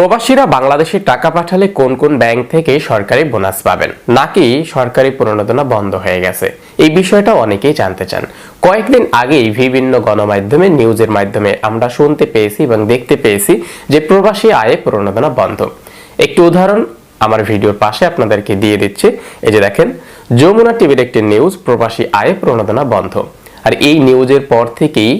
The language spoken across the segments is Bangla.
প্রবাসীরা বাংলাদেশে টাকা পাঠালে কোন কোন ব্যাংক থেকে সরকারি বোনাস পাবেন? নাকি সরকারি প্রণোদনা বন্ধ হয়ে গেছে? এই বিষয়টা অনেকেই জানতে চান। কয়েকদিন আগেই বিভিন্ন গণমাধ্যমে, নিউজের মাধ্যমে আমরা শুনতে পেয়েছি এবং দেখতে পেয়েছি যে প্রবাসী আয়ে প্রণোদনা বন্ধ। একটি উদাহরণ আমার ভিডিওর পাশে আপনাদেরকে দিয়ে দিচ্ছি। এই যে দেখেন, যমুনা টিভির একটি নিউজ, প্রবাসী আয়ে প্রণোদনা বন্ধ। আর এই নিউজের পর থেকেই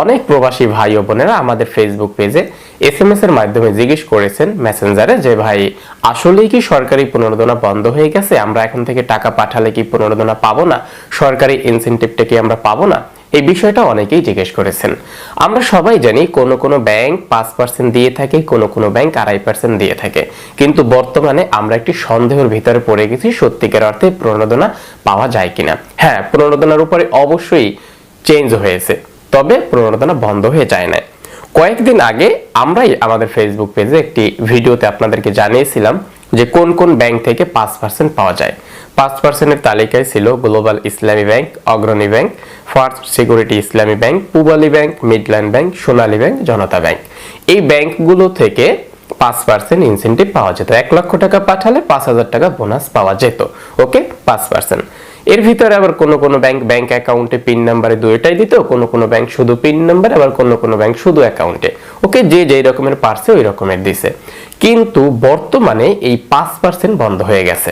অনেক প্রবাসী ভাই ও বোনেরা আমাদের ফেসবুক পেজে এস এম এস এর মাধ্যমে জিজ্ঞেস করেছেন মেসেঞ্জারে যে, ভাই, আসলেই কি সরকারি পুনর্দনা বন্ধ হয়ে গেছে? আমরা এখন থেকে টাকা পাঠালে কি পুনর্দনা পাবো না? সরকারি ইনসেন্টিভটা কি আমরা পাবো না? এই বিষয়টা অনেকেই জিজ্ঞেস করেছেন। আমরা সবাই জানি কোন কোন ব্যাংক পাঁচ পার্সেন্ট দিয়ে থাকে, কোন কোন ব্যাংক আড়াই পার্সেন্ট দিয়ে থাকে। কিন্তু বর্তমানে আমরা একটি সন্দেহের ভিতরে পড়ে গেছি সত্যিকার অর্থে প্রণোদনা পাওয়া যায় কিনা। হ্যাঁ প্রণোদনার উপরে অবশ্যই চেঞ্জ হয়েছে। তবে প্রণোদনা বন্ধ হয়ে যায় না কয়েকদিন আগে আমরাই আমাদের ফেসবুক পেজে একটি ভিডিওতে আপনাদেরকে জানিয়েছিলাম যে কোন কোন ব্যাংক থেকে পাঁচ পার্সেন্ট পাওয়া যায়। পাঁচ পার্সেন্টের তালিকায় ছিল global Islami bank Agrani bank first security Islami bank Pubali bank Midland bank Sonali bank Janata bank এই ব্যাংকগুলো থেকে পাঁচ পার্সেন্ট ইনসেন্টিভ পাওয়া যেত। এক লক্ষ টাকা পাঠালে পাঁচ হাজার টাকা বোনাস পাওয়া যেত। ওকে পাঁচ পার্সেন্ট এর ভিতরে আবার কোনো কোনো ব্যাংক ব্যাংক অ্যাকাউন্টে পিন নাম্বারে দুইটাই দিত, কোনো কোনো ব্যাংক শুধু পিন নাম্বার আবার কোনো কোনো ব্যাংক শুধু অ্যাকাউন্টে ওকে যে যেই রকমের পারছে ওই রকমের দিছে। কিন্তু বর্তমানে এই পাঁচ পার্সেন্ট বন্ধ হয়ে গেছে।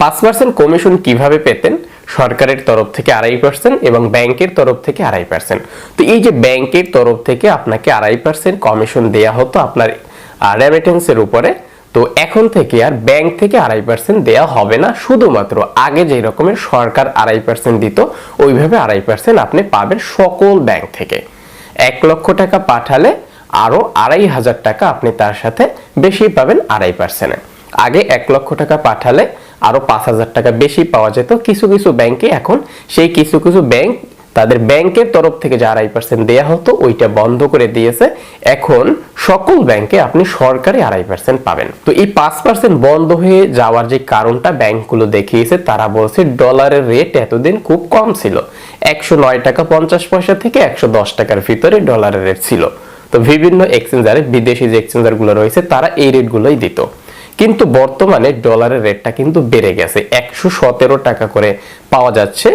পাঁচ পার্সেন্ট কমিশন কীভাবে পেতেন? সরকারের তরফ থেকে আড়াই পার্সেন্ট এবং ব্যাংকের তরফ থেকে আড়াই পার্সেন্ট তো এই যে ব্যাংকের তরফ থেকে আপনাকে আড়াই পার্সেন্ট কমিশন দেয়া হতো আপনার রেমিটেন্সের উপরে এখন থেকে আর ব্যাংক থেকে আড়াই পার্সেন্ট দেওয়া হবে না। শুধুমাত্র আগে যে রকমের সরকার আড়াই পার্সেন্ট দিত, ওইভাবে আড়াই পার্সেন্ট আপনি পাবেন সকল ব্যাংক থেকে। এক লক্ষ টাকা পাঠালে আরও আড়াই হাজার টাকা আপনি তার সাথে বেশি পাবেন আড়াই পার্সেন্টে আগে এক লক্ষ টাকা পাঠালে আরও পাঁচ হাজার টাকা বেশি পাওয়া যেত। কিছু কিছু ব্যাংকে এখন সেই কিছু কিছু ব্যাংক তাদের ব্যাংকের তরফ থেকে যে আড়াই পার্সেন্ট দেওয়া হতো, ওইটা বন্ধ করে দিয়েছে। এখন সকল ব্যাংকে আপনি সরকারি আড়াই পার্সেন্ট পাবেন। তো এই পাঁচ পার্সেন্ট বন্ধ হয়ে যাওয়ার যে কারণটা ব্যাংকগুলো দেখিয়েছে, তারা বলছে ডলারের রেট এতদিন খুব কম ছিল। একশো নয় টাকা পঞ্চাশ পয়সা থেকে একশো দশ টাকার ভিতরে ডলারের রেট ছিল। তো বিভিন্ন এক্সচেঞ্জারে বিদেশি যে এক্সচেঞ্জারগুলো রয়েছে, তারা এই রেটগুলোই দিত। কিন্তু বর্তমানে ডলারের রেটটা কিন্তু বেড়ে গেছে। একশো সতেরো টাকা করে পাওয়া যাচ্ছে।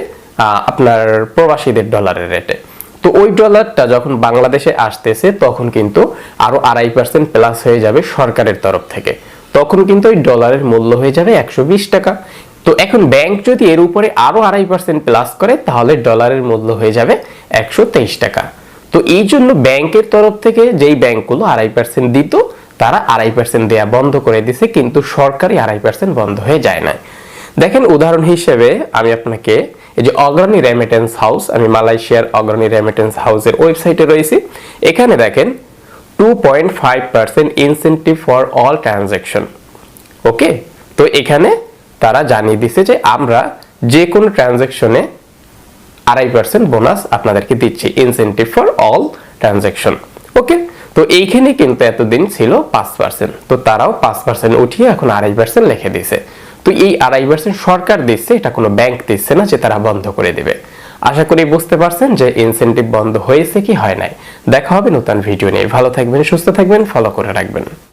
আপনার প্রবাসীদের ডলারের রেটে তো ওই ডলারটা যখন বাংলাদেশে আসতেছে, তখন কিন্তু আরও আড়াই পার্সেন্ট প্লাস হয়ে যাবে সরকারের তরফ থেকে। তখন কিন্তু ওই ডলারের মূল্য হয়ে যাবে একশো বিশ টাকা। তো এখন ব্যাংক যদি এর উপরে আরও আড়াই পার্সেন্ট প্লাস করে, তাহলে ডলারের মূল্য হয়ে যাবে একশো তেইশ টাকা। তো এই জন্য ব্যাংকের তরফ থেকে যেই ব্যাংকগুলো আড়াই পার্সেন্ট দিত, তারা আড়াই পার্সেন্ট দেয়া বন্ধ করে দিছে, কিন্তু সরকারি আড়াই পার্সেন্ট বন্ধ হয়ে যায় না দেখেন উদাহরণ হিসেবে আমি আপনাকে এই যে অগ্রণী রেমিটেন্স হাউস আমি মালয়েশিয়ার অগ্রণী রেমিটেন্স হাউসের ওয়েবসাইটে রয়েছি। এখানে দেখেন two point five percent incentive for all transaction okay তো এখানে তারা জানিয়ে দিছে যে আমরা যে কোনো ট্রানজ্যাকশনে আড়াই পার্সেন্ট বোনাস আপনাদেরকে দিচ্ছি incentive for all transaction okay তো এইখানে কিন্তু এতদিন ছিল পাঁচ পার্সেন্ট তো তারাও পাঁচ পার্সেন্ট উঠিয়ে এখন আড়াই পার্সেন্ট লিখে দিছে তো এই আড়াই পার্সেন্ট সরকার দিচ্ছে, এটা কোনো ব্যাংক দিচ্ছে না যে তারা বন্ধ করে দেবে। আশা করি বুঝতে পারছেন যে ইনসেন্টিভ বন্ধ হয়েছে কি হয় নাই। দেখা হবে নতুন ভিডিও নিয়ে। ভালো থাকবেন, সুস্থ থাকবেন ফলো করে রাখবেন।